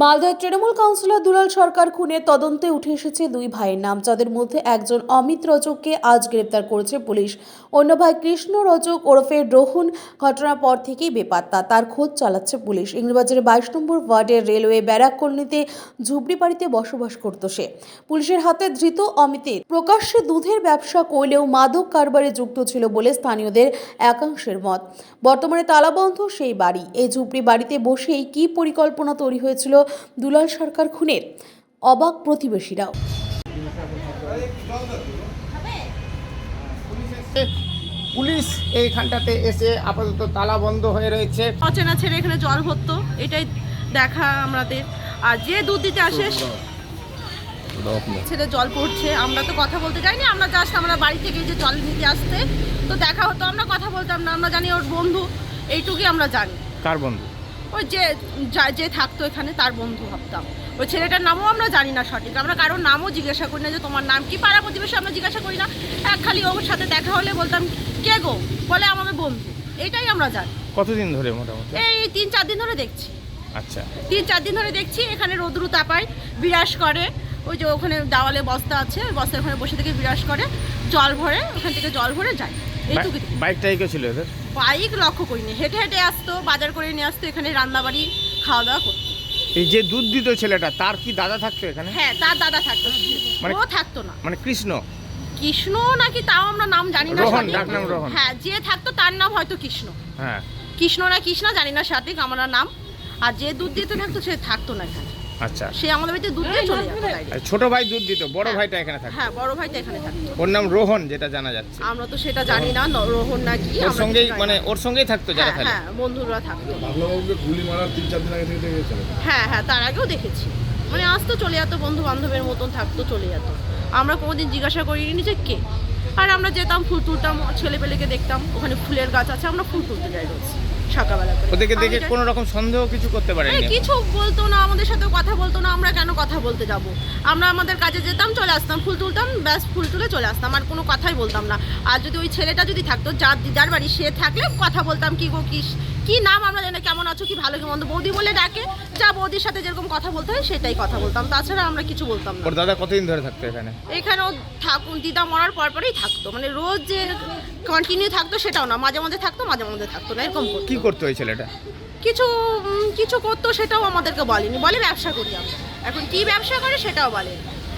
মালদহের তৃণমূল কাউন্সিলর দুলাল সরকার খুনের তদন্তে উঠে এসেছে দুই ভাইয়ের নাম, যাদের মধ্যে একজন অমিত রজককে আজ গ্রেপ্তার করেছে পুলিশ। অন্য ভাই কৃষ্ণ রজক ওরফে রোহন ঘটনার পর থেকেই বেপাত্তা। তার খোঁজ চালাচ্ছে পুলিশ। ইংরেবাজারের বাইশ নম্বর ওয়ার্ডের রেলওয়ে ব্যারাক কলোনিতে ঝুপড়ি বাড়িতে বসবাস করত সে। পুলিশের হাতে ধৃত অমিতের প্রকাশ্যে দুধের ব্যবসা করলেও মাদক কারবারে যুক্ত ছিল বলে স্থানীয়দের একাংশের মত। বর্তমানে তালাবন্ধ সেই বাড়ি। এই ঝুপড়ি বাড়িতে বসেই কী পরিকল্পনা তৈরি হয়েছিল দুলাল সরকার খুনের অবাক প্রতিবেশীরাও। পুলিশ এইখানটাতে এসে আপাতত তালা বন্ধ হয়ে রয়েছে। অচেনা ছেড়ে এখানে জল ভরতো এটাই দেখা আমাদের। আর যে দুধ দিতে আসে ছেলে জল পড়ছে আমরা তো কথা বলতে যাইনি আমরা জাস্ট আমরা বাড়ি থেকে যে জল নিতে আসতে তো দেখা হতো আমরা কথা বলতাম না আমরা জানি ওর বন্ধু এইটুকুই আমরা জানি। কার বন্ধু? ওই যে যা- যে থাকতো এখানে তার বন্ধু ভাবতাম। ওই ছেলেটার নামও আমরা জানি না সঠিক। আমরা কারোর নামও জিজ্ঞাসা করি না যে তোমার নাম কি? পাড়া প্রতিবেশী আমরা জিজ্ঞাসা করি না। এক খালি ওর সাথে দেখা হলে বলতাম কে গো? বলে আমাদের বন্ধু। এটাই আমরা জানি। কতদিন ধরে মোটামুটি? এই তিন চার দিন ধরে দেখছি। আচ্ছা। তিন চার দিন ধরে দেখছি এখানে রোদ্রু তাপায় বিরাস করে। ওই যে ওখানে দেওয়ালে বস্তা আছে বস্তার ওখানে বসে থেকে বিরাস করে জল ভরে ওখান থেকে জল ভরে যায়। এইটুকু বাইকটাই ছিল এদের? বাইক লক্ষ্য করিনি। হেঁটে হেঁটে আসতো বাজার করে নিয়ে আসতো এখানে রান্নাবাড়ি খাওয়া দাওয়া করতো। এই যে দুধ দিত ছেলেটা তার কি দাদা থাকতো এখানে? হ্যাঁ তার দাদা থাকতো। মানে- ও থাকতো না। মানে কৃষ্ণ? কৃষ্ণ নাকি তাও আমরা নাম জানি না। হ্যাঁ যে থাকতো তার নাম হয়তো কৃষ্ণ। হ্যাঁ। কৃষ্ণ না কৃষ্ণ জানি না সঠিক আমার নাম। আর যে দুধ দিতে থাকতো সে থাকতো না এখানে। আচ্ছা। সে আমাদের বাড়িতে দুধ দিয়ে চলে যেত direct। ছোট ভাই দুধ দিত বড় ভাইটা এখানে থাকতো। হ্যাঁ বড় ভাইটা এখানে থাকতো। ওর নাম রোহন যেটা জানা যাচ্ছে। আমরা তো সেটা জানি না ন- রোহন না কি ওর আমরা সঙ্গেই কিছু জানি মানে না। ওর সঙ্গেই থাকতো যারা হ্যাঁ খেলে হ্যাঁ বন্ধুরা থাকতো। বাবলাবাবুকে গুলি মারার তিন চার দিন আগে থেকে দেখেছিল হ্যাঁ হ্যাঁ তার আগেও দেখেছি। মানে আসতো চলে যেত বন্ধু বান্ধবের মতন থাকতো চলে যেত। আমরা কোনোদিন জিজ্ঞাসা করিনি যে কে। আর আমরা যেতাম ফুল তুলতাম ছেলে পেলেকে দেখতাম ওখানে ফুলের গাছ আছে আমরা ফুল তুলতে যাই রোজ। সকালবেলা করে। ওদেরকে দেখে কোনো রকম সন্দেহ কিছু করতে পারেনি? কিছু বলতো না আমাদের সাথে কথা বলতো না আমরা কেন কথা বলতে যাব? আমরা আমাদের কাজে যেতাম চলে আসতাম ফুল তুলতাম ব্যাস ফুল তুলে চলে আসতাম আর কোনো কথাই বলতাম না। আর যদি ওই ছেলেটা যদি থাকতো যার দিদার বাড়ি সে থাকলে কথা বলতাম কি গো কি কি নাম আমরা জানি না, কেমন আছো কি ভালো কি মন্দ। বৌদি বলে ডাকে যা বৌদির সাথে যেরকম কথা বলতে হয় সেটাই কথা বলতাম। তাছাড়া আমরা কিছু বলতাম না। ওর দাদা কতদিন ধরে থাকতো এখানে? এখানেও থাকুন দিদা মরার পর পরেই থাকতো। মানে রোজ যে কন্টিনিউ থাকতো সেটাও না। মাঝে মাঝে থাকতো মাঝে মাঝে থাকতো না এরকম করতো। কি করতো ওই ছেলেটা? কিছু উম, কিছু করতো সেটাও আমাদেরকে বলেনি। বলে ব্যবসা করি আমরা এখন কি ব্যবসা করে সেটাও বলে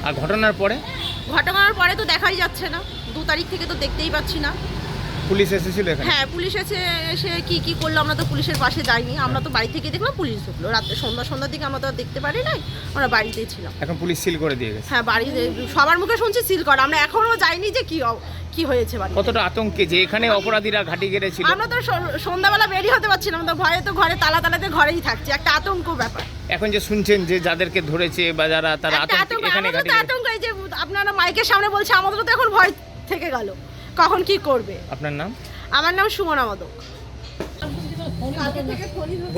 আর ঘটনার পরে? ঘটনার পরে তো দেখাই যাচ্ছে না। দু তারিখ থেকে তো দেখতেই পাচ্ছি না। পুলিশ এসেছিল এখানে? হ্যাঁ পুলিশ এসে এসে কি কি করল আমরা তো পুলিশের পাশে যাইনি। আমরা তো বাড়ি থেকে দেখলাম পুলিশ ঢুকলো। রাত্রে সন্ধ্যা সন্ধ্যার দিকে আমরা তো আর দেখতে পারি নাই। আমরা বাড়িতেই ছিলাম। এখন পুলিশ সিল করে দিয়ে গেছে। হ্যাঁ বাড়িতে সবার মুখে শুনছি সিল করা। আমরা এখনও যাইনি যে কি কি হয়েছে বাড়ি কতটা আতঙ্কে যে এখানে অপরাধীরা ঘাটি গেড়েছিল? আমরা তো সন্ধ্যাবেলা বেরিয়ে হতে পারছিলাম তো ভয়ে তো ঘরে তালা তালাতে ঘরেই থাকছে একটা আতঙ্ক ব্যাপার। এখন যে শুনছেন যে যাদেরকে ধরেছে বা যারা তারা আতঙ্ক এখানে ঘাটি আতঙ্ক এই যে আপনারা মাইকের সামনে বলছে আমাদেরও তো এখন ভয় থেকে গেল কখন কি করবে? আপনার নাম? আমার নাম সুমনা মদক।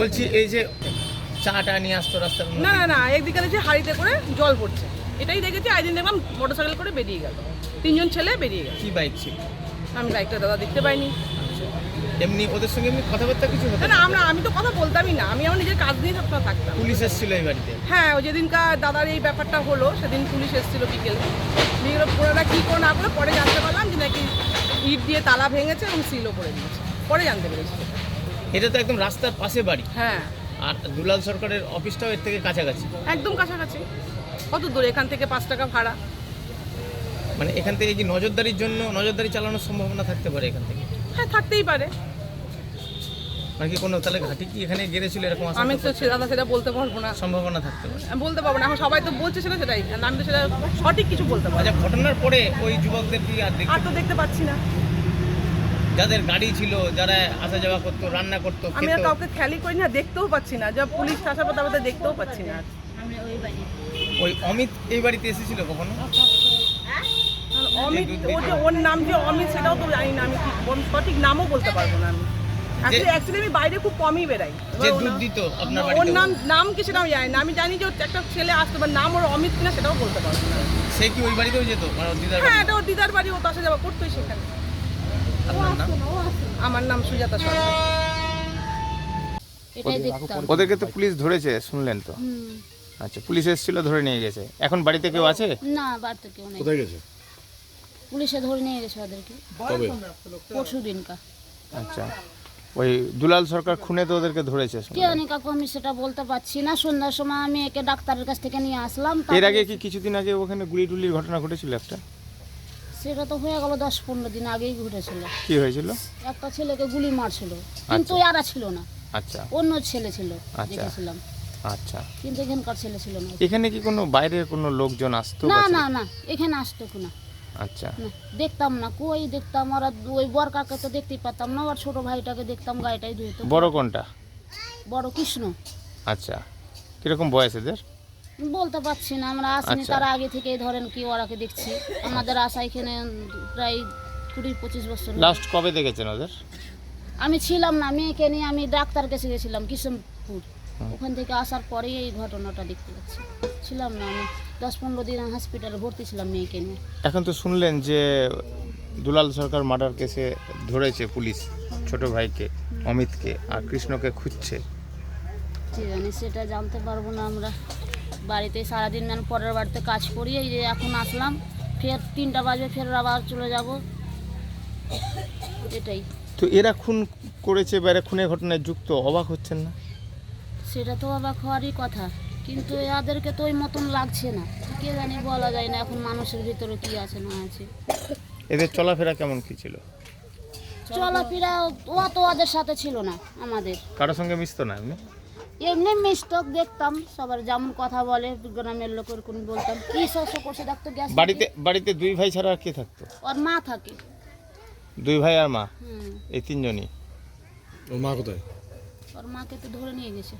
বলছি এই যে চাটা নিয়ে আসতো রাস্তার। না না না একদিকে যে হাড়িতে করে জল পড়ছে। এটাই দেখেছি একদিন দেখলাম মোটরসাইকেল করে বেরিয়ে গেল। তিনজন ছেলে বেরিয়ে গেছে। কি বাইক ছিল? আমি বাইকটা দাদা দেখতে পাইনি। এমনি ওদের সঙ্গে এমনি কথাবার্তা কিছু হতো না আমরা আমি তো কথা বলতামই না। আমি আমার নিজের কাজ নিয়ে সবসময় থাকতাম। পুলিশ এসেছিল এই বাড়িতে? হ্যাঁ ওই যেদিনকার দাদার এই ব্যাপারটা হলো সেদিন পুলিশ এসেছিল বিকেলে। বিকেলে ওনারা কী করে না করে পরে জানতে পারলাম যে নাকি ইট দিয়ে তালা ভেঙেছে এবং সিলও করে দিয়েছে। পরে জানতে পেরেছি। এটা তো একদম রাস্তার পাশে বাড়ি। হ্যাঁ। আর দুলাল সরকারের অফিসটাও এর থেকে কাছাকাছি। একদম কাছাকাছি। কত দূরে? এখান থেকে পাঁচ টাকা ভাড়া। মানে এখান থেকে কি নজরদারির জন্য নজরদারি চালানোর সম্ভাবনা থাকতে পারে এখান থেকে? হ্যাঁ থাকতেই পারে। মানে কি কোনো তাহলে ঘাটি কি এখানে গেড়েছিল এরকম আমি তো দাদা সেটা বলতে পারব না। সম্ভাবনা থাকতে পারে। বলতে পারব না এখন সবাই তো বলছে সেটা সেটাই। আমি তো সেটা সঠিক কিছু বলতে পারব। আচ্ছা ঘটনার পরে ওই যুবকদের কি আর আর তো দেখতে পাচ্ছি না। যাদের গাড়ি ছিল যারা আসা যাওয়া করতো রান্না করতো আমি আর কাউকে খেয়ালই করি না দেখতেও পাচ্ছি না। যা পুলিশ আসার পর তারপরে দেখতেও পাচ্ছি না। ওই অমিত এই বাড়িতে এসেছিল কখনো? অমিত ও যে ওর নাম যে অমিত সেটাও তো জানি না আমি ঠিক ওর সঠিক নামও বলতে পারব না আমি। অ্যাকচুয়ালি আমি বাইরে খুব কমই বেরাই ওর নাম- নাম নাম কি সেটা আমি জানি না। আমি জানি যে একটা ছেলে আসতে পারে নাম ওর অমিত কিনা সেটাও বলতে পারব না। সে কি ওই বাড়িতেও যেত? মানে দিদার হ্যাঁ বাড়ি? এটা ওর দিদার বাড়ি ও তো আসা যাওয়া করতোই সেখানে। আমার নাম সুজাতা সরকার। ওদেরকে তো পুলিশ ধরেছে শুনলেন তো? আচ্ছা পুলিশ এসেছিল ধরে নিয়ে গেছে। এখন বাড়িতে কেউ আছে? না বাড়িতে কেউ নেই। কোথায় গেছে? পুলিশে ধরে নিয়ে গেছে ওদেরকে। কবে? পরশু দিনকা আচ্ছা। ওই দুলাল সরকার খুনে তো ওদেরকে ধরেছে কে জানি কাকু আমি সেটা বলতে পারছি না। সন্ধ্যার সময় আমি একে ডাক্তারের কাছ থেকে নিয়ে আসলাম। এর আগে কি কিছুদিন আগে ওখানে গুলি টুলির ঘটনা ঘটেছিল একটা? সেটা তো হয়ে গেল দশ পনেরো দিন আগেই ঘটেছিল। কি হয়েছিল? একটা ছেলেকে গুলি মারছিল। কিন্তু এরা ছিল না। আচ্ছা। অন্য ছেলে ছিল আচ্ছা। দেখেছিলাম। আচ্ছা। কিন্তু এখানকার ছেলে ছিল না। এখানে কি কোনো বাইরের কোনো লোকজন আসতো না না না। এখানে আসতো না আচ্ছা। না দেখতাম না কই দেখতাম ওরা ওই বর কাকে তো দেখতেই পারতাম না আর ছোট ভাইটাকে দেখতাম গাড়িটাই ধুইতো বড় কোনটা? বড় কৃষ্ণ। আচ্ছা কীরকম বয়স এদের? বলতে পারছি না আমরা আসিনি আচ্ছা। তার আগে থেকেই ধরেন কি ওরাকে দেখছি। আমাদের আশা এখানে প্রায় কুড়ি পঁচিশ বছর লাস্ট কবে দেখেছেন ওদের? আমি ছিলাম না মেয়েকে নিয়ে আমি ডাক্তার কাছে গেছিলাম কিশনপুর ওখান থেকে আসার পরেই এই ঘটনাটা দেখতে পাচ্ছি। ছিলাম না আমি। দশ পনেরো দিন হসপিটালে ভর্তি ছিলাম মেয়েকে নিয়ে। এখন তো শুনলেন যে দুলাল সরকার মার্ডার কেসে ধরেছে পুলিশ ছোট ভাইকে অমিতকে আর কৃষ্ণকে খুঁজছে। কি জানি সেটা জানতে পারব না আমরা। বাড়িতে সারাদিন মানে পরের বাড়িতে কাজ করি এই যে এখন আসলাম ফের তিনটা বাজবে ফের আবার চলে যাব। এটাই। তো এরা খুন করেছে বা এরা খুনের ঘটনায় যুক্ত অবাক হচ্ছেন না? সেটা তো অবাক হওয়ারই কথা। কিন্তু এদেরকে তো ওই মতন লাগছে না। কে জানি বলা যায় না এখন মানুষের ভিতরে কি আছে না আছে। এদের চলাফেরা কেমন কি ছিল? চলাফেরা ও তো ওদের সাথে ছিল না আমাদের। কারোর সঙ্গে মিশতো না এমনি? এমনি মিস্টক দেখতাম। সবার যেমন কথা বলে গ্রামের লোকের কোন বলতাম। কি শস্য করছে দেখতো গ্যাস বাড়িতে বাড়িতে দুই ভাই ছাড়া আর কে থাকতো? ওর মা থাকে। দুই ভাই আর মা? এই তিনজনই? ওর মা কোথায়? ওর মাকে তো ধরে নিয়ে গেছে।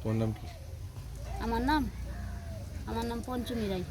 তোমার নাম কি? আমার নাম আমার নাম পঞ্চমী রায়।